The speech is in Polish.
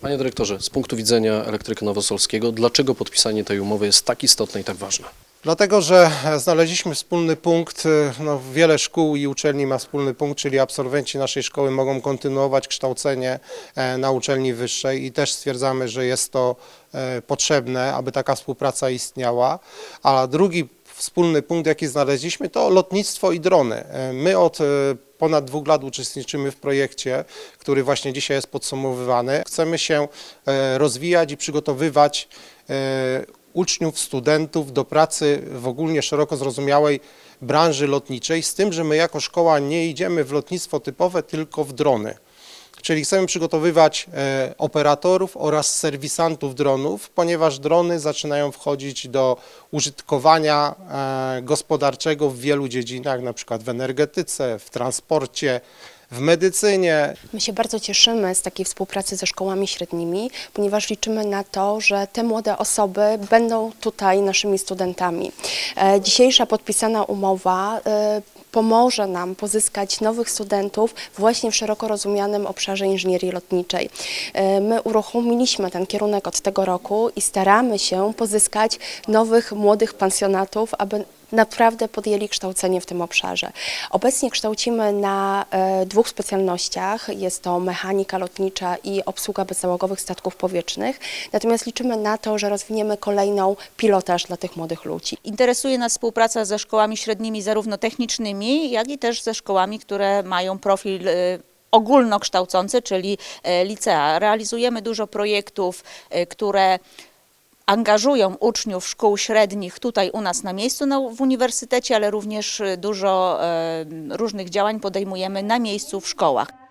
Panie dyrektorze, z punktu widzenia elektryka nowosolskiego, dlaczego podpisanie tej umowy jest tak istotne i tak ważne? Dlatego, że znaleźliśmy wspólny punkt, no, wiele szkół i uczelni ma wspólny punkt, czyli absolwenci naszej szkoły mogą kontynuować kształcenie e, na uczelni wyższej i też stwierdzamy, że jest to e, potrzebne, aby taka współpraca istniała. A drugi wspólny punkt, jaki znaleźliśmy, to lotnictwo i drony. E, My od ponad dwóch lat uczestniczymy w projekcie, który właśnie dzisiaj jest podsumowywany. Chcemy się e, rozwijać i przygotowywać e, uczniów, studentów do pracy w ogólnie szeroko zrozumiałej branży lotniczej, z tym, że my jako szkoła nie idziemy w lotnictwo typowe, tylko w drony. Czyli chcemy przygotowywać e, operatorów oraz serwisantów dronów, ponieważ drony zaczynają wchodzić do użytkowania e, gospodarczego w wielu dziedzinach, na przykład w energetyce, w transporcie, w medycynie, My się bardzo cieszymy z takiej współpracy ze szkołami średnimi, ponieważ liczymy na to, że te młode osoby będą tutaj naszymi studentami. E, Dzisiejsza podpisana umowa e, pomoże nam pozyskać nowych studentów właśnie w szeroko rozumianym obszarze inżynierii lotniczej. E, My uruchomiliśmy ten kierunek od tego roku i staramy się pozyskać nowych młodych pensjonatów, aby naprawdę podjęli kształcenie w tym obszarze. Obecnie kształcimy na e, dwóch specjalnościach. Jest to mechanika lotnicza i obsługa bezzałogowych statków powietrznych. Natomiast liczymy na to, że rozwiniemy kolejną pilotaż dla tych młodych ludzi. Interesuje nas współpraca ze szkołami średnimi, zarówno technicznymi, jak i też ze szkołami, które mają profil y, ogólnokształcący, czyli e, licea. Realizujemy dużo projektów, e, które angażują uczniów szkół średnich tutaj u nas na miejscu na, w uniwersytecie, ale również y, dużo e, różnych działań podejmujemy na miejscu w szkołach.